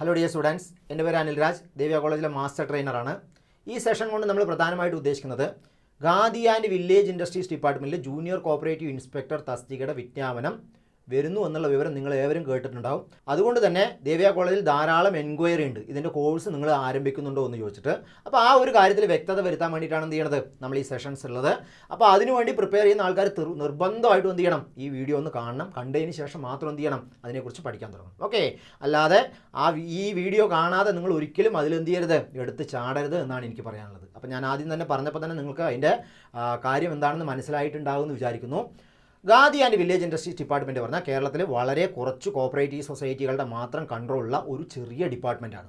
Hello dear students എന്റെ പേര് അനിൽരാജ്. ദേവിയ കോളേജിലെ മാസ്റ്റർ ട്രെയിനറാണ് ഈ സെഷൻ കൊണ്ട് നമ്മൾ പ്രധാനമായിട്ട് ഉദ്ദേശിക്കുന്നത് ഗാന്ധി ആൻഡ് വില്ലേജ് ഇൻഡസ്ട്രീസ് ഡിപ്പാർട്ട്മെന്റിൽ ജൂനിയർ കോപ്പറേറ്റീവ് ഇൻസ്പെക്ടർ തസ്തികയുടെ വിജ്ഞാപനം വരുന്നു എന്നുള്ള വിവരം നിങ്ങൾ ഏവരും കേട്ടിട്ടുണ്ടാവും. അതുകൊണ്ട് തന്നെ ദേവ്യ കോളേജിൽ ധാരാളം എൻക്വയറി ഉണ്ട്. ഇതിന്റെ കോഴ്സ് നിങ്ങൾ ആരംഭിക്കുന്നുണ്ടോ എന്ന് ചോദിച്ചിട്ട്. അപ്പോൾ ആ ഒരു കാര്യത്തിൽ വ്യക്തത വരുത്താൻ വേണ്ടിയിട്ടാണ് എന്ത് ചെയ്യണത് നമ്മൾ ഈ സെഷൻസ് ഉള്ളത്. അപ്പോൾ അതിനുവേണ്ടി പ്രിപ്പയർ ചെയ്യുന്ന ആൾക്കാർ നിർബന്ധമായിട്ടും എന്ത് ചെയ്യണം? ഈ വീഡിയോ ഒന്ന് കാണണം. കണ്ടതിന് ശേഷം മാത്രം എന്ത് ചെയ്യണം? അതിനെക്കുറിച്ച് പഠിക്കാൻ തുടങ്ങണം. ഓക്കെ അല്ലാതെ ആ ഈ വീഡിയോ കാണാതെ നിങ്ങൾ ഒരിക്കലും എന്ത് ചെയ്യരുത്? എടുത്ത് ചാടരുത് എന്നാണ് എനിക്ക് പറയാനുള്ളത്. അപ്പോൾ ഞാൻ ആദ്യം തന്നെ പറഞ്ഞപ്പോൾ തന്നെ നിങ്ങൾക്ക് അതിന്റെ കാര്യം എന്താണെന്ന് മനസ്സിലായിട്ടുണ്ടാകുമെന്ന് വിചാരിക്കുന്നു. Gandhi and village industries department പറഞ്ഞാൽ കേരളത്തിൽ വളരെ കുറച്ച് കോപ്പറേറ്റീവ് സൊസൈറ്റികളുടെ മാത്രം കൺട്രോളുള്ള ഒരു ചെറിയ ഡിപ്പാർട്ട്മെന്റാണ്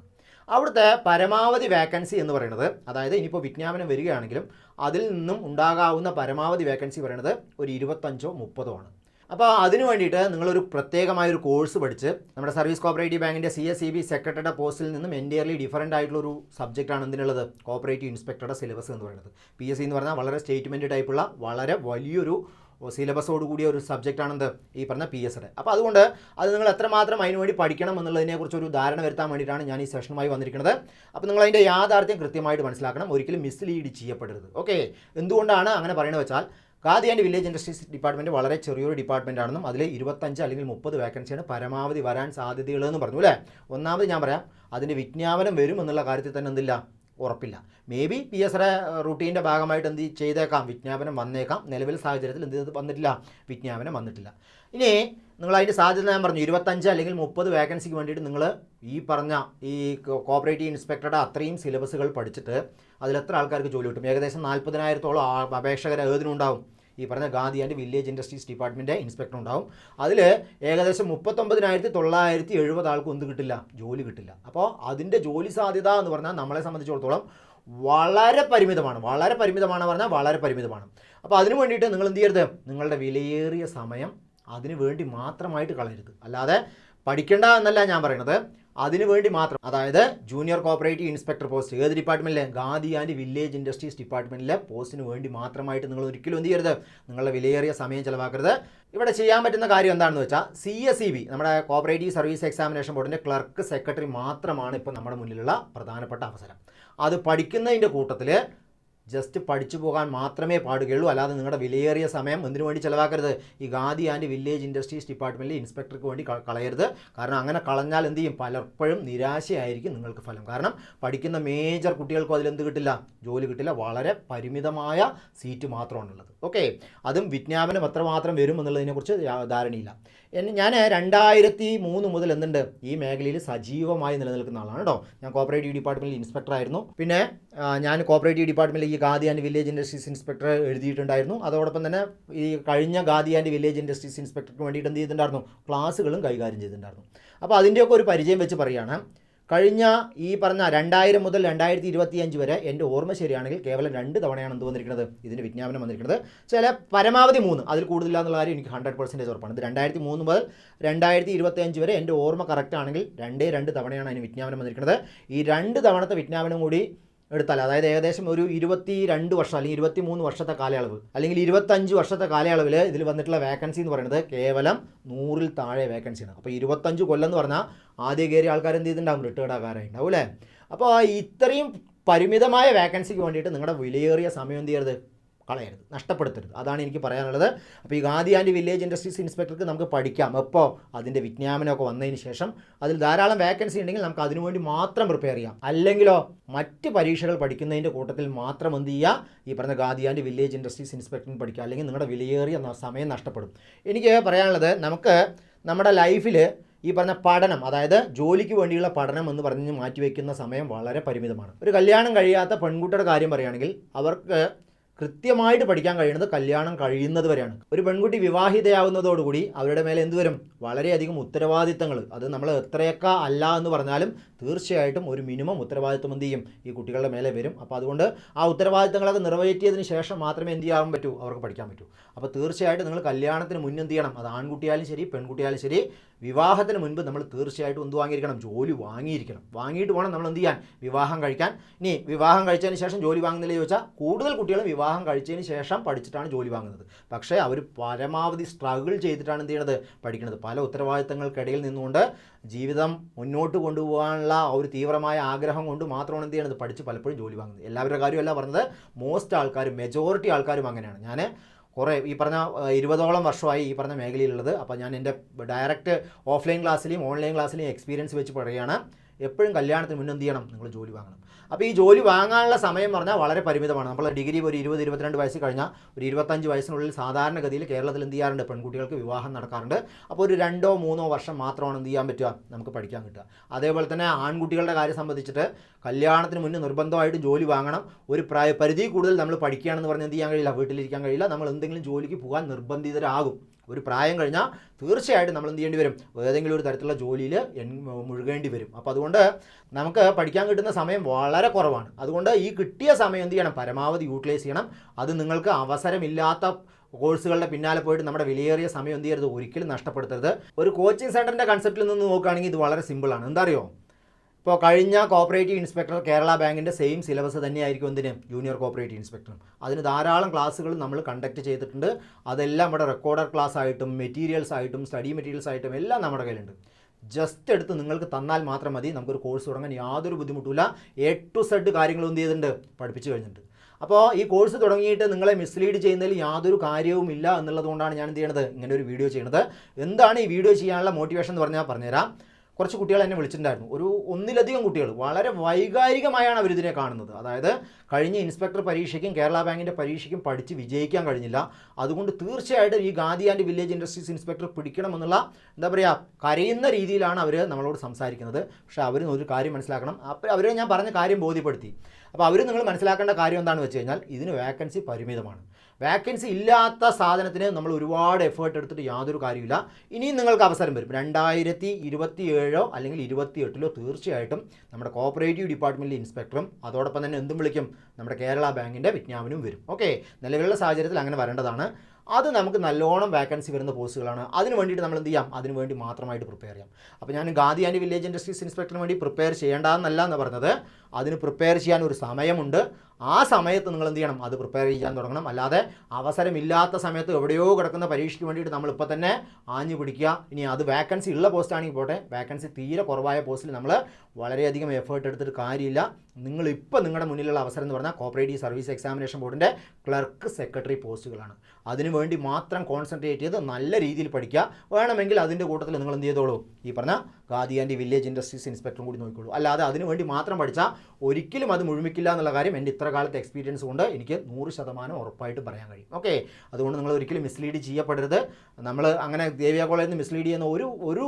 അവിടുത്തെ പരമാവധി വേക്കൻസി എന്ന് പറയുന്നത് അതായത് ഇനിയിപ്പോൾ വിജ്ഞാപനം വരികയാണെങ്കിലും അതിൽ നിന്നും ഉണ്ടാകാവുന്ന പരമാവധി വേക്കൻസി പറയുന്നത് ഒരു ഇരുപത്തഞ്ചോ മുപ്പതോ ആണ്. അപ്പോൾ അതിന് വേണ്ടിയിട്ട് നിങ്ങളൊരു പ്രത്യേകമായ ഒരു കോഴ്സ് പഠിച്ച് നമ്മുടെ സർവീസ് കോപ്പറേറ്റീവ് ബാങ്കിന്റെ സി എസ് സി ബി സെക്രട്ടറിയുടെ പോസ്റ്റിൽ നിന്നും എന്റിയർലി ഡിഫറന്റ് ആയിട്ടുള്ള ഒരു സബ്ജക്റ്റാണ് എന്തിനുള്ളത്? കോപ്പറേറ്റീവ് ഇൻസ്പെക്ടറുടെ സിലബസ് എന്ന് പറയുന്നത്. പി എസ് സി എന്ന് പറഞ്ഞാൽ വളരെ സ്റ്റേറ്റ്മെന്റ് ടൈപ്പുള്ള വളരെ വലിയൊരു സിലബസോട് കൂടിയ ഒരു സബ്ജക്റ്റാണെന്ത് ഈ പറഞ്ഞ പി എസ് അപ്പോൾ അതുകൊണ്ട് അത് നിങ്ങൾ എത്രമാത്രം അതിന് വേണ്ടി പഠിക്കണം എന്നുള്ളതിനെക്കുറിച്ച് ഒരു ധാരണ വരുത്താൻ വേണ്ടിയിട്ടാണ് ഞാൻ ഈ സെഷനുമായി വന്നിരിക്കുന്നത്. അപ്പോൾ നിങ്ങൾ അതിന്റെ യാഥാർത്ഥ്യം കൃത്യമായിട്ട് മനസ്സിലാക്കണം. ഒരിക്കലും മിസ്ലീഡ് ചെയ്യപ്പെടരുത്. ഓക്കെ എന്തുകൊണ്ടാണ് അങ്ങനെ പറയുന്നത് വെച്ചാൽ Khadi and village industries department വളരെ ചെറിയൊരു ഡിപ്പാർട്ട്മെന്റ് ആണെന്നും അതിൽ ഇരുപത്തഞ്ച് അല്ലെങ്കിൽ മുപ്പത് വേക്കൻസിയാണ് പരമാവധി വരാൻ സാധ്യതയുള്ളതെന്ന് പറഞ്ഞു അല്ലേ? ഒന്നാമത് ഞാൻ പറയാം അതിന്റെ വിജ്ഞാപനം വരും എന്നുള്ള കാര്യത്തിൽ തന്നെ എന്തില്ല? ഉറപ്പില്ല. മേ ബി പി എസ് റൂട്ടീന്റെ ഭാഗമായിട്ട് എന്ത് ചെയ്തേക്കാം? വിജ്ഞാപനം വന്നേക്കാം. നിലവിൽ സാഹചര്യത്തിൽ എന്ത് വന്നിട്ടില്ല. വിജ്ഞാപനം വന്നിട്ടില്ല. ഇനി നിങ്ങൾ അതിന്റെ സാധ്യത ഞാൻ പറഞ്ഞു. ഇരുപത്തഞ്ച് അല്ലെങ്കിൽ മുപ്പത് വേക്കൻസിക്ക് വേണ്ടിയിട്ട് നിങ്ങൾ ഈ പറഞ്ഞ ഈ കോപ്പറേറ്റീവ് ഇൻസ്പെക്ടറുടെ അത്രയും സിലബസുകൾ പഠിച്ചിട്ട് അതിലെത്ര ആൾക്കാർക്ക് ജോലി കിട്ടും? ഏകദേശം നാൽപ്പതിനായിരത്തോളം അപേക്ഷകർ ഏതിനുണ്ടാവും ഈ പറഞ്ഞ Gandhi and village industries department inspector ഉണ്ടാവും അതിൽ ഏകദേശം മുപ്പത്തൊമ്പതിനായിരത്തി തൊള്ളായിരത്തി എഴുപത് ആൾക്കും കിട്ടില്ല? ജോലി കിട്ടില്ല. അപ്പോൾ അതിന്റെ ജോലി സാധ്യത എന്ന് പറഞ്ഞാൽ നമ്മളെ സംബന്ധിച്ചിടത്തോളം വളരെ പരിമിതമാണ്. വളരെ പരിമിതമാണ് പറഞ്ഞാൽ വളരെ പരിമിതമാണ്. അപ്പോൾ അതിനു വേണ്ടിയിട്ട് നിങ്ങൾ എന്ത് ചെയ്യരുത്? നിങ്ങളുടെ വിലയേറിയ സമയം അതിനു വേണ്ടി മാത്രമായിട്ട് കളയരുത്. അല്ലാതെ പഠിക്കേണ്ട എന്നല്ല ഞാൻ പറയുന്നത്. അതിനു വേണ്ടി മാത്രം. അതായത് ജൂനിയർ കോപ്പറേറ്റീവ് ഇൻസ്പെക്ടർ പോസ്റ്റ് ഏത് ഡിപ്പാർട്ട്മെന്റിലെ ഗാന്ധി ആൻഡ് വില്ലേജ് ഇൻഡസ്ട്രീസ് ഡിപ്പാർട്ട്മെന്റിലെ പോസ്റ്റിന് വേണ്ടി മാത്രമായിട്ട് നിങ്ങൾ ഒരിക്കലും എന്ത് ചെയ്യരുത്. നിങ്ങളുടെ വിലയേറിയ സമയം ചിലവാക്കരുത്. ഇവിടെ ചെയ്യാൻ പറ്റുന്ന കാര്യം എന്താണെന്ന് വെച്ചാൽ സി എസ് ഇ ബി നമ്മുടെ കോപ്പറേറ്റീവ് സർവീസ് എക്സാമിനേഷൻ ബോർഡിന്റെ ക്ലർക്ക് സെക്രട്ടറി മാത്രമാണ് ഇപ്പോൾ നമ്മുടെ മുന്നിലുള്ള പ്രധാനപ്പെട്ട അവസരം. അത് പഠിക്കുന്നതിന്റെ കൂട്ടത്തിൽ ജസ്റ്റ് പഠിച്ചു പോകാൻ മാത്രമേ പാടുകയുള്ളൂ. അല്ലാതെ നിങ്ങളുടെ വിലയേറിയ സമയം എന്തിനു വേണ്ടി ചിലവാക്കരുത്? ഈ ഗാന്ധി ആൻഡ് വില്ലേജ് ഇൻഡസ്ട്രീസ് ഡിപ്പാർട്ട്മെന്റിൽ ഇൻസ്പെക്ടർക്ക് വേണ്ടി കളയരുത്. കാരണം അങ്ങനെ കളഞ്ഞാൽ എന്ത് ചെയ്യും? പലപ്പോഴും നിരാശയായിരിക്കും നിങ്ങൾക്ക് ഫലം. കാരണം പഠിക്കുന്ന മേജർ കുട്ടികൾക്കും അതിലെന്ത് കിട്ടില്ല? ജോലി കിട്ടില്ല. വളരെ പരിമിതമായ സീറ്റ് മാത്രമാണുള്ളത്. ഓക്കെ അതും വിജ്ഞാപനം എത്രമാത്രം വരും എന്നുള്ളതിനെക്കുറിച്ച് ധാരണയില്ല. എന്നെ ഞാൻ രണ്ടായിരത്തി മൂന്ന് മുതൽ എന്തുണ്ട്? ഈ മേഖലയിൽ സജീവമായി നിലനിൽക്കുന്ന ആളാണ് കേട്ടോ. ഞാൻ കോപ്പറേറ്റീവ് ഡിപ്പാർട്ട്മെന്റിൽ ഇൻസ്പെക്ടർ ആയിരുന്നു. പിന്നെ ഞാൻ കോപ്പറേറ്റീവ് ഡിപ്പാർട്ട്മെന്റിൽ ഈ Khadi and village industries inspector എഴുതിയിട്ടുണ്ടായിരുന്നു. അതോടൊപ്പം തന്നെ ഈ കഴിഞ്ഞ ഗാദി ആൻഡ് വില്ലേജ് ഇൻഡസ്ട്രീസ് ഇൻസ്പെക്ടർക്ക് വേണ്ടിയിട്ട് എന്ത് ചെയ്തിട്ടുണ്ടായിരുന്നു? ക്ലാസ്സുകളും കൈകാര്യം ചെയ്തിട്ടുണ്ടായിരുന്നു. അപ്പോൾ അതിന്റെയൊക്കെ ഒരു പരിചയം വെച്ച് പറയുകയാണ്. കഴിഞ്ഞ ഈ പറഞ്ഞ രണ്ടായിരം മുതൽ രണ്ടായിരത്തി ഇരുപത്തിയഞ്ച് വരെ എന്റെ ഓർമ്മ ശരിയാണെങ്കിൽ കേവലം രണ്ട് തവണയാണ് എന്ത് വന്നിരിക്കുന്നത്? ഇതിന് വിജ്ഞാപനം വന്നിരിക്കുന്നത്. ചില പരമാവധി മൂന്ന്. അതിൽ കൂടുതലില്ല എന്നുള്ള കാര്യം എനിക്ക് ഹൺഡ്രഡ് പെർസെന്റേജ് ഉറപ്പാണ്. ഇത് രണ്ടായിരത്തി മൂന്ന് മുതൽ രണ്ടായിരത്തി ഇരുപത്തിയഞ്ച് വരെ എന്റെ ഓർമ്മ കറക്റ്റ് ആണെങ്കിൽ രണ്ടേ രണ്ട് തവണയാണ് അതിന് വിജ്ഞാപനം വന്നിരിക്കുന്നത്. ഈ രണ്ട് തവണത്തെ വിജ്ഞാപനം കൂടി എടുത്താൽ അതായത് ഏകദേശം ഒരു ഇരുപത്തി രണ്ട് വർഷം അല്ലെങ്കിൽ ഇരുപത്തി മൂന്ന് വർഷത്തെ കാലയളവ് അല്ലെങ്കിൽ ഇരുപത്തഞ്ച് വർഷത്തെ കാലയളവിൽ ഇതിൽ വന്നിട്ടുള്ള വേക്കൻസി എന്ന് പറയുന്നത് കേവലം നൂറിൽ താഴെ വേക്കൻസിയാണ് അപ്പോൾ ഇരുപത്തഞ്ച് കൊല്ലം എന്ന് പറഞ്ഞാൽ ആദ്യം കയറിയ ആൾക്കാർ എന്ത് ചെയ്തിട്ടുണ്ടാവും? റിട്ടയർഡ് ആകാറായി ഉണ്ടാവും അല്ലേ? അപ്പോൾ ഇത്രയും പരിമിതമായ വേക്കൻസിക്ക് വേണ്ടിയിട്ട് നിങ്ങളുടെ വിലയേറിയ സമയം എന്ത് ചെയ്യരുത്? കളയരുത് നഷ്ടപ്പെടുത്തരുത്. അതാണ് എനിക്ക് പറയാനുള്ളത്. അപ്പോൾ ഈ ഗാന്ധി ആൻഡ് വില്ലേജ് ഇൻഡസ്ട്രീസ് ഇൻസ്പെക്ടർക്ക് നമുക്ക് പഠിക്കാം. എപ്പോൾ അതിന്റെ വിജ്ഞാപനമൊക്കെ വന്നതിന് ശേഷം. അതിൽ ധാരാളം വേക്കൻസി ഉണ്ടെങ്കിൽ നമുക്ക് അതിനുവേണ്ടി മാത്രം പ്രിപ്പയർ ചെയ്യാം. അല്ലെങ്കിലോ മറ്റ് പരീക്ഷകൾ പഠിക്കുന്നതിന്റെ കൂട്ടത്തിൽ മാത്രം എന്ത് ചെയ്യുക ഈ പറഞ്ഞ ഗാന്ധി ആൻഡ് വില്ലേജ് ഇൻഡസ്ട്രീസ് ഇൻസ്പെക്ടറിന് പഠിക്കുക അല്ലെങ്കിൽ നിങ്ങളുടെ വിലയേറിയ സമയം നഷ്ടപ്പെടും. എനിക്ക് പറയാനുള്ളത് നമുക്ക് നമ്മുടെ ലൈഫിൽ ഈ പറഞ്ഞ പഠനം അതായത് ജോലിക്ക് വേണ്ടിയുള്ള പഠനം എന്ന് പറഞ്ഞ് മാറ്റിവെക്കുന്ന സമയം വളരെ പരിമിതമാണ്. ഒരു കല്യാണം കഴിയാത്ത പെൺകുട്ടിയുടെ കാര്യം പറയുകയാണെങ്കിൽ അവർക്ക് കൃത്യമായിട്ട് പഠിക്കാൻ കഴിയുന്നത് കല്യാണം കഴിയുന്നത് വരെയാണ്. ഒരു പെൺകുട്ടി വിവാഹിതയാവുന്നതോടുകൂടി അവരുടെ മേലെ എന്ത് വരും? വളരെയധികം ഉത്തരവാദിത്തങ്ങൾ. അത് നമ്മൾ എത്രയൊക്കെ അല്ല എന്ന് പറഞ്ഞാലും തീർച്ചയായിട്ടും ഒരു മിനിമം ഉത്തരവാദിത്വം എന്ത് ചെയ്യും? ഈ കുട്ടികളുടെ മേലെ വരും. അപ്പോൾ അതുകൊണ്ട് ആ ഉത്തരവാദിത്തങ്ങളൊക്കെ നിറവേറ്റിയതിന് ശേഷം മാത്രമേ എന്ത് ചെയ്യാൻ പറ്റൂ? അവർക്ക് പഠിക്കാൻ പറ്റൂ. അപ്പോൾ തീർച്ചയായിട്ടും നിങ്ങൾ കല്യാണത്തിന് മുന്നെന്ത് ചെയ്യണം? അത് ആൺകുട്ടിയാലും ശരി പെൺകുട്ടിയാലും ശരി വിവാഹത്തിന് മുൻപ് നമ്മൾ തീർച്ചയായിട്ടും എന്ത് വാങ്ങിയിരിക്കണം? ജോലി വാങ്ങിയിരിക്കണം. വാങ്ങിയിട്ട് വേണം നമ്മൾ എന്ത് ചെയ്യാൻ? വിവാഹം കഴിക്കാൻ. ഇനി വിവാഹം കഴിച്ചതിന് ശേഷം ജോലി വാങ്ങുന്നില്ല ചോദിച്ചാൽ കൂടുതൽ കുട്ടികൾ വിവാഹം കഴിച്ചതിന് ശേഷം പഠിച്ചിട്ടാണ് ജോലി വാങ്ങുന്നത്. പക്ഷേ അവർ പരമാവധി സ്ട്രഗിൾ ചെയ്തിട്ടാണ് എന്ത് ചെയ്യണത്? പഠിക്കുന്നത് പല ഉത്തരവാദിത്തങ്ങൾക്കിടയിൽ നിന്നുകൊണ്ട് ജീവിതം മുന്നോട്ട് കൊണ്ടുപോകാനുള്ള ഒരു തീവ്രമായ ആഗ്രഹം കൊണ്ട് മാത്രമാണ് എന്ത് ചെയ്യണത്? പഠിച്ച് പലപ്പോഴും ജോലി വാങ്ങുന്നത്. എല്ലാവരുടെ കാര്യമല്ല പറഞ്ഞത്. മോസ്റ്റ് ആൾക്കാരും മെജോറിറ്റി ആൾക്കാരും അങ്ങനെയാണ്. ഞാൻ കുറേ ഈ പറഞ്ഞ ഇരുപതോളം വർഷമായി ഈ പറഞ്ഞ മേഖലയിലുള്ളത്. അപ്പോൾ ഞാൻ എന്റെ ഡയറക്റ്റ് ഓഫ്ലൈൻ ക്ലാസ്സിലെയും ഓൺലൈൻ ക്ലാസ്സിലെയും എക്സ്പീരിയൻസ് വെച്ച് പറയുകയാണ്. എപ്പോഴും കല്യാണത്തിന് മുന്നേ എന്ത് ചെയ്യണം? നിങ്ങൾ ജോലി വാങ്ങണം. അപ്പോൾ ഈ ജോലി വാങ്ങാനുള്ള സമയം പറഞ്ഞാൽ വളരെ പരിമിതമാണ്. നമ്മൾ ഡിഗ്രി ഒരു ഇരുപത് ഇരുപത്തിരണ്ട് വയസ്സ് കഴിഞ്ഞാൽ ഒരു ഇരുപത്തഞ്ച് വയസ്സിനുള്ളിൽ സാധാരണഗതിയിൽ കേരളത്തിൽ എന്ത് ചെയ്യാറുണ്ട്? പെൺകുട്ടികൾക്ക് വിവാഹം നടക്കാറുണ്ട്. അപ്പോൾ ഒരു രണ്ടോ മൂന്നോ വർഷം മാത്രമാണ് എന്ത് ചെയ്യാൻ പറ്റുക? നമുക്ക് പഠിക്കാൻ കിട്ടുക. അതേപോലെ തന്നെ ആൺകുട്ടികളുടെ കാര്യം സംബന്ധിച്ചിട്ട് കല്യാണത്തിന് മുന്നേ നിർബന്ധമായിട്ട് ജോലി വാങ്ങണം. ഒരു പ്രായ പരിധി കൂടുതൽ നമ്മൾ പഠിക്കുകയാണെന്ന് പറഞ്ഞ് എന്ത് ചെയ്യാൻ കഴിയില്ല? വീട്ടിലിരിക്കാൻ കഴിയില്ല. നമ്മൾ എന്തെങ്കിലും ജോലിക്ക് പോകാൻ നിർബന്ധിതരാകും. ഒരു പ്രായം കഴിഞ്ഞാൽ തീർച്ചയായിട്ടും നമ്മൾ എന്ത് ചെയ്യേണ്ടി വരും? ഏതെങ്കിലും ഒരു തരത്തിലുള്ള ജോലിയിൽ മുഴുകേണ്ടി വരും. അപ്പോൾ അതുകൊണ്ട് നമുക്ക് പഠിക്കാൻ കിട്ടുന്ന സമയം വളരെ കുറവാണ്. അതുകൊണ്ട് ഈ കിട്ടിയ സമയം എന്ത് ചെയ്യണം? പരമാവധി യൂട്ടിലൈസ് ചെയ്യണം. അത് നിങ്ങൾക്ക് അവസരമില്ലാത്ത കോഴ്സുകളുടെ പിന്നാലെ പോയിട്ട് നമ്മുടെ വിലയേറിയ സമയം എന്ത് ചെയ്യരുത്? ഒരിക്കലും നഷ്ടപ്പെടുത്തരുത്. ഒരു കോച്ചിങ് സെന്ററിന്റെ കൺസെപ്റ്റിൽ നിന്ന് നോക്കുകയാണെങ്കിൽ ഇത് വളരെ സിമ്പിളാണ് എന്താ അറിയോ? ഇപ്പോൾ കഴിഞ്ഞ കോപ്പറേറ്റീവ് ഇൻസ്പെക്ടർ കേരള ബാങ്കിന്റെ സെയിം സിലബസ് തന്നെയായിരിക്കും എന്തിന്? ജൂനിയർ കോപ്പറേറ്റീവ് ഇൻസ്പെക്ടറും അതിന് ധാരാളം ക്ലാസ്സുകൾ നമ്മൾ കണ്ടക്ട് ചെയ്തിട്ടുണ്ട്. അതെല്ലാം നമ്മുടെ റെക്കോർഡർ ക്ലാസ് ആയിട്ടും മെറ്റീരിയൽസ് ആയിട്ടും സ്റ്റഡി മെറ്റീരിയൽസ് ആയിട്ടും എല്ലാം നമ്മുടെ കയ്യിലുണ്ട്. ജസ്റ്റ് എടുത്ത് നിങ്ങൾക്ക് തന്നാൽ മാത്രം മതി. നമുക്കൊരു കോഴ്സ് തുടങ്ങാൻ യാതൊരു ബുദ്ധിമുട്ടില്ല എ ടു സെഡ് കാര്യങ്ങളും എന്ത് ചെയ്തിട്ടുണ്ട്? പഠിപ്പിച്ചു കഴിഞ്ഞിട്ടുണ്ട്. അപ്പോൾ ഈ കോഴ്സ് തുടങ്ങിയിട്ട് നിങ്ങളെ മിസ്ലീഡ് ചെയ്യുന്നതിൽ യാതൊരു കാര്യവുമില്ല എന്നുള്ളതുകൊണ്ടാണ് ഞാൻ എന്ത് ചെയ്യണത്? ഇങ്ങനെ ഒരു വീഡിയോ ചെയ്യണത്. എന്താണ് ഈ വീഡിയോ ചെയ്യാനുള്ള മോട്ടിവേഷൻ എന്ന് പറഞ്ഞാൽ പറഞ്ഞുതരാം. കുറച്ച് കുട്ടികൾ എന്നെ വിളിച്ചിട്ടുണ്ടായിരുന്നു. ഒരു ഒന്നിലധികം കുട്ടികൾ. വളരെ വൈകാരികമായാണ് അവരിതിനെ കാണുന്നത്. അതായത് കഴിഞ്ഞ ഇൻസ്പെക്ടർ പരീക്ഷയ്ക്കും കേരള ബാങ്കിന്റെ പരീക്ഷയ്ക്കും പഠിച്ച് വിജയിക്കാൻ കഴിഞ്ഞില്ല. അതുകൊണ്ട് തീർച്ചയായിട്ടും ഈ Gandhi and village industries inspector പിടിക്കണമെന്നുള്ള എന്താ പറയുക കരയുന്ന രീതിയിലാണ് അവർ നമ്മളോട് സംസാരിക്കുന്നത്. പക്ഷേ അവർ ഒരു കാര്യം മനസ്സിലാക്കണം. അപ്പോൾ അവരെ ഞാൻ പറഞ്ഞ കാര്യം ബോധ്യപ്പെടുത്തി. അപ്പോൾ അവർ നിങ്ങൾ മനസ്സിലാക്കേണ്ട കാര്യം എന്താണെന്ന് വെച്ച് കഴിഞ്ഞാൽ ഇതിന് വേക്കൻസി പരിമിതമാണ്. വേക്കൻസി ഇല്ലാത്ത സാധനത്തിന് നമ്മൾ ഒരുപാട് എഫേർട്ട് എടുത്തിട്ട് യാതൊരു കാര്യമില്ല ഇനിയും നിങ്ങൾക്ക് അവസരം വരും. രണ്ടായിരത്തി ഇരുപത്തി ഏഴോ അല്ലെങ്കിൽ ഇരുപത്തി എട്ടിലോ തീർച്ചയായിട്ടും നമ്മുടെ കോപ്പറേറ്റീവ് ഡിപ്പാർട്ട്മെന്റിലെ ഇൻസ്പെക്ടറും അതോടൊപ്പം തന്നെ എന്തും വിളിക്കും. നമ്മുടെ കേരള ബാങ്കിന്റെ വിജ്ഞാപനവും വരും. ഓക്കെ നിലവിലുള്ള സാഹചര്യത്തിൽ അങ്ങനെ വരേണ്ടതാണ്. അത് നമുക്ക് നല്ലോണം വേക്കൻസി വരുന്ന പോസ്റ്റുകളാണ് അതിന് വേണ്ടിയിട്ട് നമ്മൾ എന്ത് ചെയ്യാം? അതിന് വേണ്ടി മാത്രമായിട്ട് പ്രിപ്പയർ ചെയ്യാം. അപ്പോൾ ഞാൻ ഗാന്ധി ആൻഡ് വില്ലേജ് ഇൻഡസ്ട്രീസ് ഇൻസ്പെക്ടറിന് വേണ്ടി പ്രിപ്പയർ ചെയ്യേണ്ടതെന്നല്ല എന്ന് പറഞ്ഞത്. അതിന് പ്രിപ്പയർ ചെയ്യാൻ ഒരു സമയമുണ്ട്. ആ സമയത്ത് നിങ്ങൾ എന്ത് ചെയ്യണം? അത് പ്രിപ്പയർ ചെയ്യാൻ തുടങ്ങണം. അല്ലാതെ അവസരമില്ലാത്ത സമയത്ത് എവിടെയോ കിടക്കുന്ന പരീക്ഷയ്ക്ക് വേണ്ടിയിട്ട് നമ്മൾ ഇപ്പോൾ തന്നെ ആഞ്ഞു പിടിക്കുക. ഇനി അത് വേക്കൻസി ഉള്ള പോസ്റ്റാണെങ്കിൽ പോട്ടെ. വേക്കൻസി തീരെ കുറവായ പോസ്റ്റിൽ നമ്മൾ വളരെയധികം എഫേർട്ട് എടുത്തിട്ട് കാര്യമില്ല. നിങ്ങൾ ഇപ്പോൾ നിങ്ങളുടെ മുന്നിലുള്ള അവസരം എന്ന് പറഞ്ഞാൽ കോപ്പറേറ്റീവ് സർവീസ് എക്സാമിനേഷൻ ബോർഡിന്റെ ക്ലർക്ക് സെക്രട്ടറി പോസ്റ്റുകളാണ് അതിനുവേണ്ടി മാത്രം കോൺസെൻട്രേറ്റ് ചെയ്ത് നല്ല രീതിയിൽ പഠിക്കുക. വേണമെങ്കിൽ അതിന്റെ കൂട്ടത്തിൽ നിങ്ങൾ എന്ത് ചെയ്തോളൂ? ഈ പറഞ്ഞ ആൻഡ് വില്ലേജ് ഇൻഡസ്ട്രീസ് ഇൻസ്പെക്ടറും കൂടി നോക്കിക്കോളൂ. അല്ലാതെ അതിനു വേണ്ടി മാത്രം പഠിച്ചാൽ ഒരിക്കലും അത് മുഴുമിക്കില്ല എന്നുള്ള കാര്യം എന്റെ ഇത്ര കാലത്തെ എക്സ്പീരിയൻസ് കൊണ്ട് എനിക്ക് നൂറ് ശതമാനം ഉറപ്പായിട്ട് പറയാൻ കഴിയും. ഓക്കെ അതുകൊണ്ട് നിങ്ങൾ ഒരിക്കലും മിസ്ലീഡ് ചെയ്യപ്പെടരുത്. നമ്മൾ അങ്ങനെ ദേവിയ കോളേജിൽ നിന്ന് മിസ്ലീഡ് ചെയ്യുന്ന ഒരു ഒരു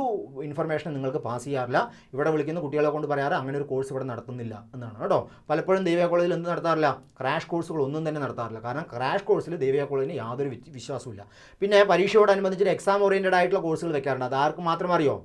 ഇൻഫർമേഷൻ നിങ്ങൾക്ക് പാസ് ചെയ്യാറില്ല. ഇവിടെ വിളിക്കുന്ന കുട്ടികളെ കൊണ്ട് പറയാറ് അങ്ങനെ ഒരു കോഴ്സ് ഇവിടെ നടത്തുന്നില്ല എന്നാണ് കേട്ടോ. പലപ്പോഴും ദേവിയ കോളേജിൽ എന്ത് നടത്താറില്ല? ക്രാഷ് കോഴ്സുകൾ ഒന്നും തന്നെ നടത്താറില്ല. കാരണം ക്രാഷ് കോഴ്സിൽ ദേവിയ കോളേജിന് യാതൊരു വിശ്വാസവും വിശ്വാസവുമില്ല. പിന്നെ പരീക്ഷയോടനുബന്ധിച്ച് എക്സാം ഓറിയന്റഡ് ആയിട്ടുള്ള കോഴ്സുകൾ വെക്കാറുണ്ട്. അത് ആർക്ക് മാത്രം അറിയോ?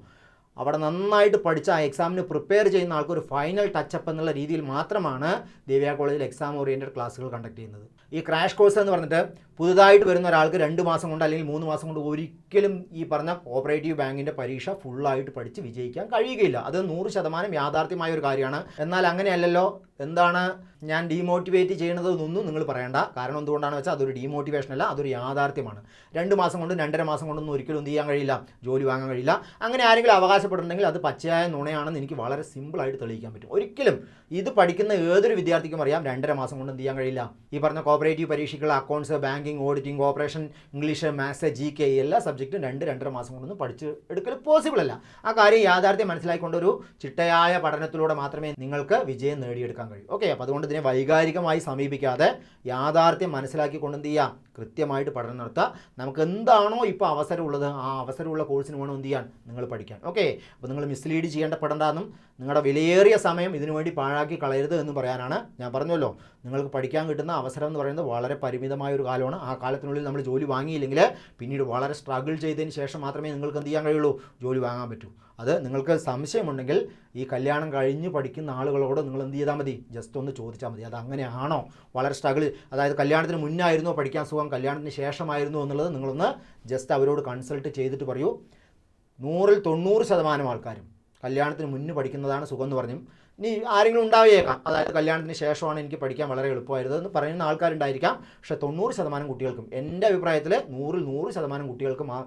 അവിടെ നന്നായിട്ട് പഠിച്ച ആ എക്സാമിന് പ്രിപ്പയർ ചെയ്യുന്ന ആൾക്ക് ഒരു ഫൈനൽ ടച്ചപ്പ് എന്നുള്ള രീതിയിൽ മാത്രമാണ് ദിവ്യ കോളേജിൽ എക്സാം ഓറിയന്റഡ് ക്ലാസ്സുകൾ കണ്ടക്ട് ചെയ്യുന്നത്. ഈ ക്രാഷ് കോഴ്സ് എന്ന് പറഞ്ഞിട്ട് പുതുതായിട്ട് വരുന്ന ഒരാൾക്ക് രണ്ട് മാസം കൊണ്ട് അല്ലെങ്കിൽ മൂന്ന് മാസം കൊണ്ട് ഒരിക്കലും ഈ പറഞ്ഞ കോപ്പറേറ്റീവ് ബാങ്കിന്റെ പരീക്ഷ ഫുള്ളായിട്ട് പഠിച്ച് വിജയിക്കാൻ കഴിയുകയില്ല. അത് നൂറ് ശതമാനം യാഥാർത്ഥ്യമായ ഒരു കാര്യമാണ്. എന്നാൽ അങ്ങനെയല്ലല്ലോ. എന്താണ് ഞാൻ ഡീമോട്ടിവേറ്റ് ചെയ്യണതെന്നൊന്നും നിങ്ങൾ പറയേണ്ട. കാരണം എന്തുകൊണ്ടാണെന്ന് വെച്ചാൽ അതൊരു ഡീമോട്ടിവേഷൻ അല്ല അതൊരു യാഥാർത്ഥ്യമാണ്. രണ്ട് മാസം കൊണ്ടും രണ്ടര മാസം കൊണ്ടൊന്നും ഒരിക്കലും എന്ത് ചെയ്യാൻ കഴിയില്ല. ജോലി വാങ്ങാൻ കഴിയില്ല. അങ്ങനെ ആരെങ്കിലും അവകാശപ്പെടുന്നുണ്ടെങ്കിൽ അത് പച്ചയായ നുണയാണെന്ന് എനിക്ക് വളരെ സിമ്പിളായിട്ട് തെളിയിക്കാൻ പറ്റും. ഒരിക്കലും ഇത് പഠിക്കുന്ന ഏതൊരു വിദ്യാർത്ഥിക്കും അറിയാം. രണ്ടര മാസം കൊണ്ട് എന്ത് ചെയ്യാൻ കഴിയില്ല. ഈ പറഞ്ഞ കോപ്പറേറ്റീവ് പരീക്ഷകൾ accounts banking auditing operation English maths G K എല്ലാ സബ്ജക്റ്റും രണ്ട് രണ്ടര മാസം കൊണ്ടൊന്നും പഠിച്ച് എടുക്കൽ പോസിബിൾ അല്ല. ആ കാര്യം യാഥാർത്ഥ്യം മനസ്സിലാക്കിക്കൊണ്ടൊരു ചിട്ടയായ പഠനത്തിലൂടെ മാത്രമേ നിങ്ങൾക്ക് വിജയം നേടിയെടുക്കാൻ കഴിയൂ. ഓക്കെ അപ്പോൾ അതുകൊണ്ട് ഇതിനെ വൈകാരികമായി സമീപിക്കാതെ യാഥാർത്ഥ്യം മനസ്സിലാക്കിക്കൊണ്ട് എന്ത് ചെയ്യാം? കൃത്യമായിട്ട് പഠനം നടത്തുക നമുക്ക് എന്താണോ ഇപ്പോൾ അവസരമുള്ളത് ആ അവസരമുള്ള കോഴ്സിന് വേണം എന്ത് ചെയ്യാൻ? നിങ്ങൾ പഠിക്കാൻ. ഓക്കെ അപ്പോൾ നിങ്ങൾ മിസ്ലീഡ് ചെയ്യേണ്ടപ്പെടണ്ടെന്നും നിങ്ങളുടെ വിലയേറിയ സമയം ഇതിനു വേണ്ടി പാഴാക്കി കളയരുത് എന്ന് പറയാനാണ് ഞാൻ പറഞ്ഞല്ലോ. നിങ്ങൾക്ക് പഠിക്കാൻ കിട്ടുന്ന അവസരം എന്ന് പറയുന്നത് വളരെ പരിമിതമായ ഒരു കാലമാണ്. ആ കാലത്തിനുള്ളിൽ നമ്മൾ ജോലി വാങ്ങിയില്ലെങ്കിൽ പിന്നീട് വളരെ സ്ട്രഗിൾ ചെയ്തതിന് ശേഷം മാത്രമേ നിങ്ങൾക്ക് എന്ത് ചെയ്യാൻ കഴിയുള്ളൂ? ജോലി വാങ്ങാൻ പറ്റൂ. അത് നിങ്ങൾക്ക് സംശയമുണ്ടെങ്കിൽ ഈ കല്യാണം കഴിഞ്ഞ് പഠിക്കുന്ന ആളുകളോട് നിങ്ങൾ എന്ത് ചെയ്താൽ മതി? ജസ്റ്റ് ഒന്ന് ചോദിച്ചാൽ മതി. അത് അങ്ങനെയാണോ വളരെ സ്ട്രഗിൾ അതായത് കല്യാണത്തിന് മുന്നായിരുന്നോ? പഠിക്കാൻ സുഖം. കല്യാണത്തിന് ശേഷമായിരുന്നോ എന്നുള്ളത് നിങ്ങളൊന്ന് ജസ്റ്റ് അവരോട് കൺസൾട്ട് ചെയ്തിട്ട് പറയൂ. നൂറിൽ തൊണ്ണൂറ് ശതമാനം ആൾക്കാരും കല്യാണത്തിന് മുന്നേ പഠിക്കുന്നതാണ് സുഖം എന്ന് പറഞ്ഞു ഇനി ആരെങ്കിലും ഉണ്ടാവുകയേക്കാം അതായത് കല്യാണത്തിന് ശേഷമാണ് എനിക്ക് പഠിക്കാൻ വളരെ എളുപ്പമായിരുന്നത് എന്ന് പറയുന്ന ആൾക്കാരുണ്ടായിരിക്കാം. പക്ഷെ തൊണ്ണൂറ് ശതമാനം കുട്ടികൾക്കും എന്റെ അഭിപ്രായത്തിൽ നൂറിൽ നൂറ് ശതമാനം കുട്ടികൾക്കും ആ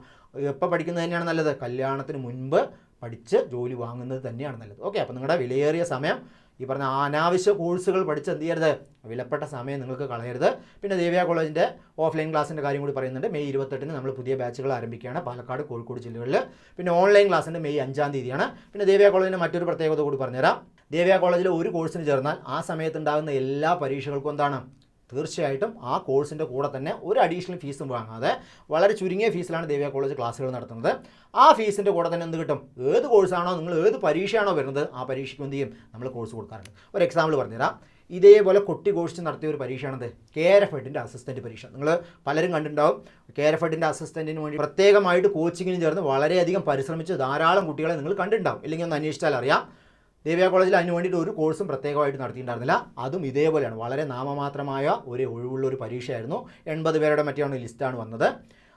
എപ്പോൾ പഠിക്കുന്നത് തന്നെയാണ് നല്ലത്? കല്യാണത്തിന് മുൻപ് പഠിച്ച് ജോലി വാങ്ങുന്നത് തന്നെയാണ് നല്ലത്. ഓക്കെ അപ്പോൾ നിങ്ങളുടെ വിലയേറിയ സമയം ഈ പറഞ്ഞ അനാവശ്യ കോഴ്സുകൾ പഠിച്ച് എന്ത് ചെയ്യരുത്? വിലപ്പെട്ട സമയം നിങ്ങൾക്ക് കളയരുത്. പിന്നെ ദേവ്യ കോളേജിന്റെ ഓഫ്ലൈൻ ക്ലാസ്സിന്റെ കാര്യം കൂടി പറയുന്നുണ്ട്. മെയ് ഇരുപത്തെട്ടിന് നമ്മൾ പുതിയ ബാച്ചുകൾ ആരംഭിക്കുകയാണ്. പാലക്കാട് കോഴിക്കോട് ജില്ലകളിൽ പിന്നെ ഓൺലൈൻ ക്ലാസ്സിന്റെ മെയ് അഞ്ചാം തീയതിയാണ്. പിന്നെ ദേവ്യ കോളേജിന്റെ മറ്റൊരു പ്രത്യേകത കൂടി പറഞ്ഞുതരാം. ദേവ്യ കോളേജിൽ ഒരു കോഴ്സിന് ചേർന്നാൽ ആ സമയത്തുണ്ടാകുന്ന എല്ലാ പരീക്ഷകൾക്കും എന്താണ്? തീർച്ചയായിട്ടും ആ കോഴ്സിന്റെ കൂടെ തന്നെ ഒരു അഡീഷണൽ ഫീസും വാങ്ങാതെ വളരെ ചുരുങ്ങിയ ഫീസിലാണ് ദേവ്യ കോളേജ് ക്ലാസ്സുകൾ നടത്തുന്നത്. ആ ഫീസിന്റെ കൂടെ തന്നെ എന്ത് കിട്ടും? ഏത് കോഴ്സാണോ നിങ്ങൾ ഏത് പരീക്ഷയാണോ വരുന്നത് ആ പരീക്ഷയ്ക്ക് എന്ത് ചെയ്യും? നമ്മൾ കോഴ്സ് കൊടുക്കാറുണ്ട്. ഒരു എക്സാമ്പിൾ പറഞ്ഞുതരാം. ഇതേപോലെ കൊട്ടി കോഴ്സ് നടത്തിയ ഒരു പരീക്ഷയാണത്. കെ ആർ എഫ് എഡിന്റെ അസിസ്റ്റന്റ് പരീക്ഷ. നിങ്ങൾ പലരും കണ്ടിട്ടുണ്ടാവും. കെ ആർ എഫ് എഡിന്റെ അസിസ്റ്റന്റിന് വേണ്ടി പ്രത്യേകമായിട്ട് കോച്ചിങ്ങിന് ചേർന്ന് വളരെയധികം പരിശ്രമിച്ച് ധാരാളം കുട്ടികളെ നിങ്ങൾ കണ്ടിട്ടുണ്ടാവും. ഇല്ലെങ്കിൽ ഒന്ന് അന്വേഷിച്ചാൽ അറിയാം. ദേവിയ കോളേജിൽ അതിന് വേണ്ടിയിട്ട് ഒരു കോഴ്സും പ്രത്യേകമായിട്ട് നടത്തിയിട്ടുണ്ടായിരുന്നില്ല. അതും ഇതേപോലെയാണ്. വളരെ നാമമാത്രമായ ഒരു ഒഴിവുള്ള ഒരു പരീക്ഷയായിരുന്നു. എൺപത് പേരുടെ മറ്റാണ് ലിസ്റ്റാണ് വന്നത്.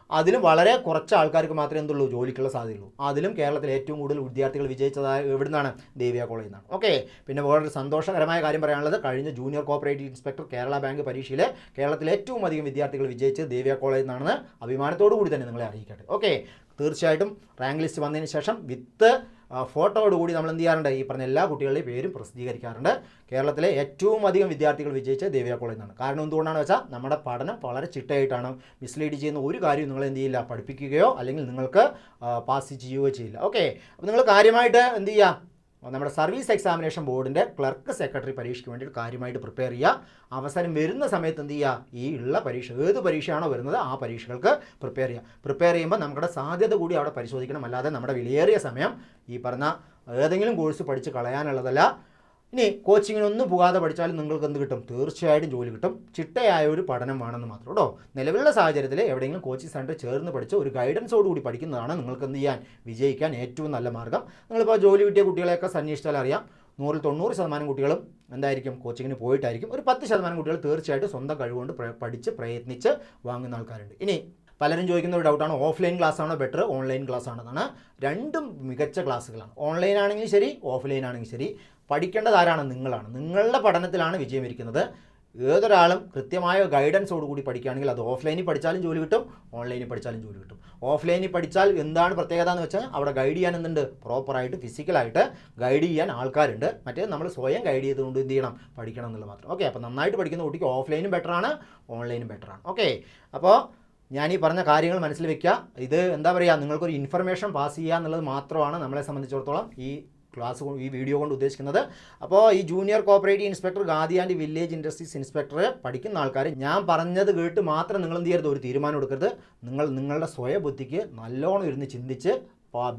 അതിലും വളരെ കുറച്ച് ആൾക്കാർക്ക് മാത്രമേ എന്തുള്ളൂ ജോലിക്കുള്ള സാധ്യതയുള്ളൂ. അതിലും കേരളത്തിൽ ഏറ്റവും കൂടുതൽ വിദ്യാർത്ഥികൾ വിജയിച്ചതായ എവിടെ നിന്നാണ് ദേവിയ കോളേജിൽ നിന്നാണ്. ഓക്കെ. പിന്നെ വളരെ സന്തോഷകരമായ കാര്യം പറയാനുള്ളത്. കഴിഞ്ഞ junior cooperative inspector Kerala bank പരീക്ഷയിൽ കേരളത്തിലെ ഏറ്റവും അധികം വിദ്യാർത്ഥികൾ വിജയിച്ച് ദേവിയ കോളേജിൽ നിന്നാണെന്ന് അഭിമാനത്തോടു കൂടി തന്നെ നിങ്ങളെ അറിയിക്കട്ടെ. ഓക്കെ. തീർച്ചയായിട്ടും റാങ്ക് ലിസ്റ്റ് വന്നതിന് ശേഷം വിത്ത് ഫോട്ടോയോട് കൂടി നമ്മൾ എന്ത് ചെയ്യാറുണ്ട്? ഈ പറഞ്ഞ എല്ലാ കുട്ടികളുടെയും പേരും പ്രസിദ്ധീകരിക്കാറുണ്ട്. കേരളത്തിലെ ഏറ്റവും അധികം വിദ്യാർത്ഥികൾ വിജയിച്ച ദേവിയ കോളേജിൽ നിന്നാണ്. കാരണം എന്തുകൊണ്ടാണ് വെച്ചാൽ നമ്മുടെ പഠനം വളരെ ചിട്ടയായിട്ടാണ്. മിസ്ലീഡ് ചെയ്യുന്ന ഒരു കാര്യം നിങ്ങൾ എന്ത് ചെയ്യില്ല പഠിപ്പിക്കുകയോ അല്ലെങ്കിൽ നിങ്ങൾക്ക് പാസ് ചെയ്യുകയോ ചെയ്യില്ല. ഓക്കെ അപ്പോൾ നിങ്ങൾ കാര്യമായിട്ട് എന്ത് ചെയ്യുക നമ്മുടെ സർവീസ് എക്സാമിനേഷൻ ബോർഡിന്റെ ക്ലർക്ക് സെക്രട്ടറി പരീക്ഷയ്ക്ക് വേണ്ടിയിട്ട് കാര്യമായിട്ട് പ്രിപ്പയർ ചെയ്യുക. അവസരം വരുന്ന സമയത്ത് എന്ത് ചെയ്യുക? ഈ ഉള്ള പരീക്ഷ ഏത് പരീക്ഷയാണോ വരുന്നത് ആ പരീക്ഷകൾക്ക് പ്രിപ്പയർ ചെയ്യുക. പ്രിപ്പയർ ചെയ്യുമ്പോൾ നമ്മുടെ സാധ്യത കൂടി അവിടെ പരിശോധിക്കണം. അല്ലാതെ നമ്മുടെ വിലയേറിയ സമയം ഈ പറഞ്ഞ ഏതെങ്കിലും കോഴ്സ് പഠിച്ച് കളയാനുള്ളതല്ല. ഇനി കോച്ചിങ്ങിനൊന്നും പോകാതെ പഠിച്ചാലും നിങ്ങൾക്ക് എന്ത് കിട്ടും? തീർച്ചയായിട്ടും ജോലി കിട്ടും. ചിട്ടയായ ഒരു പഠനം വേണമെന്ന് മാത്രം കേട്ടോ നിലവിലുള്ള സാഹചര്യത്തിൽ എവിടെയെങ്കിലും കോച്ചിങ് സെന്റർ ചേർന്ന് പഠിച്ച് ഒരു ഗൈഡൻസോട് കൂടി പഠിക്കുന്നതാണ് നിങ്ങൾക്ക് എന്ത് ചെയ്യാൻ വിജയിക്കാൻ ഏറ്റവും നല്ല മാർഗം നിങ്ങളിപ്പോൾ ജോലി കിട്ടിയ കുട്ടികളെയൊക്കെ സന്വേഷിച്ചാൽ അറിയാം. നൂറിൽ തൊണ്ണൂറ് ശതമാനം കുട്ടികളും എന്തായിരിക്കും? കോച്ചിങ്ങിന് പോയിട്ടായിരിക്കും. ഒരു പത്ത് ശതമാനം കുട്ടികൾ തീർച്ചയായിട്ടും സ്വന്തം കഴിവുകൊണ്ട് പഠിച്ച് പ്രയത്നിച്ച് വാങ്ങുന്ന ആൾക്കാരുണ്ട്. ഇനി പലരും ചോദിക്കുന്ന ഒരു ഡൗട്ടാണ് ഓഫ്ലൈൻ ക്ലാസ് ആണോ ബെറ്റർ ഓൺലൈൻ ക്ലാസ് ആണോ എന്നാണ്. രണ്ടും മികച്ച ക്ലാസ്സുകളാണ്. ഓൺലൈൻ ആണെങ്കിലും ശരി ഓഫ്ലൈൻ ആണെങ്കിലും ശരി. പഠിക്കേണ്ടത് ആരാണ്? നിങ്ങളാണ്. നിങ്ങളുടെ പഠനത്തിലാണ് വിജയം ഇരിക്കുന്നത്. ഏതൊരാളും കൃത്യമായ ഗൈഡൻസോട് കൂടി പഠിക്കുകയാണെങ്കിൽ അത് ഓഫ്ലൈനിൽ പഠിച്ചാലും ജോലി കിട്ടും ഓൺലൈനിൽ പഠിച്ചാലും ജോലി കിട്ടും. ഓഫ്ലൈനിൽ പഠിച്ചാൽ എന്താണ് പ്രത്യേകത എന്ന് വെച്ചാൽ അവിടെ ഗൈഡ് ചെയ്യാൻ എന്തുണ്ട്? പ്രോപ്പറായിട്ട് ഫിസിക്കലായിട്ട് ഗൈഡ് ചെയ്യാൻ ആൾക്കാരുണ്ട്. മറ്റേ നമ്മൾ സ്വയം ഗൈഡ് ചെയ്തുകൊണ്ട് എന്ത് ചെയ്യണം? പഠിക്കണം എന്നുള്ളത് മാത്രം. ഓക്കെ അപ്പോൾ നന്നായിട്ട് പഠിക്കുന്ന കുട്ടിക്ക് ഓഫ്ലൈനും ബെറ്ററാണ് ഓൺലൈനും ബെറ്ററാണ് ഓക്കെ അപ്പോൾ ഞാൻ ഈ പറഞ്ഞ കാര്യങ്ങൾ മനസ്സിൽ വെക്കുക. ഇത് എന്താ പറയുക നിങ്ങൾക്കൊരു ഇൻഫർമേഷൻ പാസ് ചെയ്യുക എന്നുള്ളത് മാത്രമാണ് നമ്മളെ സംബന്ധിച്ചിടത്തോളം ഈ ക്ലാസ് ഈ വീഡിയോ കൊണ്ട് ഉദ്ദേശിക്കുന്നത്. അപ്പോൾ ഈ junior cooperative inspector Khadi and village industries inspector പഠിക്കുന്ന ആൾക്കാർ ഞാൻ പറഞ്ഞത് കേട്ട് മാത്രം നിങ്ങൾ എന്ത് ചെയ്യരുത്? ഒരു തീരുമാനം എടുക്കരുത്. നിങ്ങൾ നിങ്ങളുടെ സ്വയ ബുദ്ധിക്ക് നല്ലോണം ഇരുന്ന് ചിന്തിച്ച്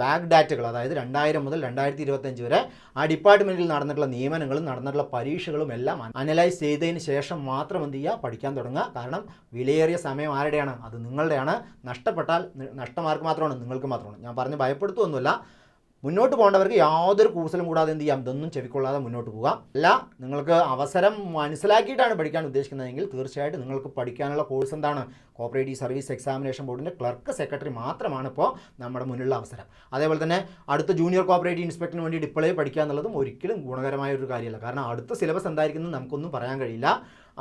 ബാക്ക് ഡാറ്റകൾ അതായത് രണ്ടായിരം മുതൽ രണ്ടായിരത്തി ഇരുപത്തഞ്ച് വരെ ആ ഡിപ്പാർട്ട്മെന്റിൽ നടന്നിട്ടുള്ള നിയമനങ്ങളും നടന്നിട്ടുള്ള പരീക്ഷകളും എല്ലാം അനലൈസ് ചെയ്തതിന് ശേഷം മാത്രം എന്ത് ചെയ്യുക? പഠിക്കാൻ തുടങ്ങുക. കാരണം വിലയേറിയ സമയം ആരുടെയാണ്? അത് നിങ്ങളുടെയാണ്. നഷ്ടപ്പെട്ടാൽ നഷ്ടമാർക്ക് മാത്രമാണ്? നിങ്ങൾക്ക് മാത്രമാണ്. ഞാൻ പറഞ്ഞ് ഭയപ്പെടുത്തുമൊന്നുമില്ല മുന്നോട്ട് പോകേണ്ടവർക്ക് യാതൊരു കൂസലും കൂടാതെ എന്ത് ചെയ്യാം? ഇതൊന്നും ചെവിക്കൊള്ളാതെ മുന്നോട്ട് പോകാം അല്ല നിങ്ങൾക്ക് അവസരം മനസ്സിലാക്കിയിട്ടാണ് പഠിക്കാൻ ഉദ്ദേശിക്കുന്നതെങ്കിൽ തീർച്ചയായിട്ടും നിങ്ങൾക്ക് പഠിക്കാനുള്ള കോഴ്സ് എന്താണ്? കോപ്പറേറ്റീവ് സർവീസ് എക്സാമിനേഷൻ ബോർഡിന്റെ ക്ലർക്ക് സെക്രട്ടറി മാത്രമാണ് ഇപ്പോൾ നമ്മുടെ മുന്നിലുള്ള അവസരം. അതേപോലെ തന്നെ അടുത്ത ജൂനിയർ കോപ്പറേറ്റീവ് ഇൻസ്പെക്ടറിന് വേണ്ടി ഇപ്പോഴേ പഠിക്കുക എന്നുള്ളതും ഒരിക്കലും ഗുണകരമായ ഒരു കാര്യമല്ല. കാരണം അടുത്ത സിലബസ് എന്തായിരിക്കും നമുക്കൊന്നും പറയാൻ കഴിയില്ല.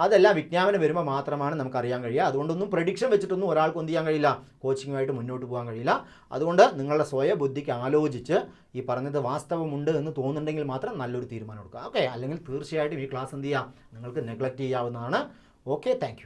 അതെല്ലാം വിജ്ഞാപനം വരുമ്പോൾ മാത്രമാണ് നമുക്ക് അറിയാൻ കഴിയുക. അതുകൊണ്ടൊന്നും പ്രഡിക്ഷൻ വെച്ചിട്ടൊന്നും ഒരാൾക്ക് എന്ത് ചെയ്യാൻ കഴിയില്ല. കോച്ചിങ്ങുമായിട്ട് മുന്നോട്ട് പോകാൻ കഴിയില്ല. അതുകൊണ്ട് നിങ്ങളുടെ സ്വയ ബുദ്ധിക്ക് ആലോചിച്ച് ഈ പറഞ്ഞത് വാസ്തവമുണ്ട് എന്ന് തോന്നുന്നുണ്ടെങ്കിൽ മാത്രം നല്ലൊരു തീരുമാനം എടുക്കുക. ഓക്കെ അല്ലെങ്കിൽ തീർച്ചയായിട്ടും ഈ ക്ലാസ് എന്ത് ചെയ്യുക? നിങ്ങൾക്ക് നെഗ്ലക്റ്റ് ചെയ്യാവുന്നതാണ്. Okay thank